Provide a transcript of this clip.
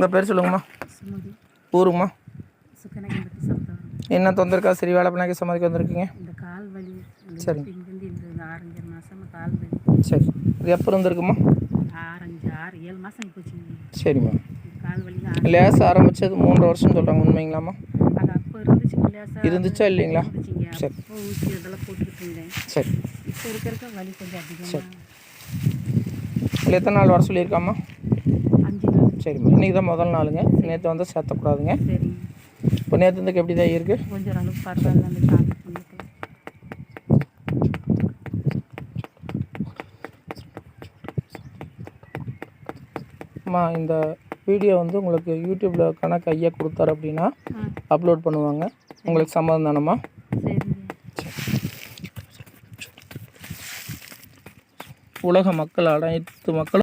உங்கள் பேர் சொல்லுங்கம்மா. ஊருங்கம்மா. என்ன தொந்தரக்கா சரி வேலை பண்ணாக்க சமாதிக்கு வந்திருக்கீங்க? வலி சரி. இது எப்போ இருந்திருக்குமா சரிம்மா. லேஸ் ஆரம்பிச்சது மூன்று வருஷம் சொல்கிறாங்க உண்மைங்களாம்மா? இருந்துச்சு இல்லைங்களா? சரி. சரி. அதிகமாக இல்லை எத்தனை நாள் வர சொல்லியிருக்காம்மா? சரிம்மா இன்றைக்கி தான் முதல் நாளுங்க. நேற்று வந்து சேர்த்தக்கூடாதுங்க இப்போ நேற்று இருந்துக்கு எப்படி தான் இருக்குது கொஞ்சம் அளவுக்கு பரவாயில்ல அம்மா இந்த வீடியோ வந்து உங்களுக்கு யூடியூப்பில் கணக்கு ஐயா கொடுத்தாரு அப்படின்னா அப்லோட் பண்ணுவாங்க. உங்களுக்கு சம்மதம் தானம்மா? உலக மக்கள் அனைத்து மக்களும்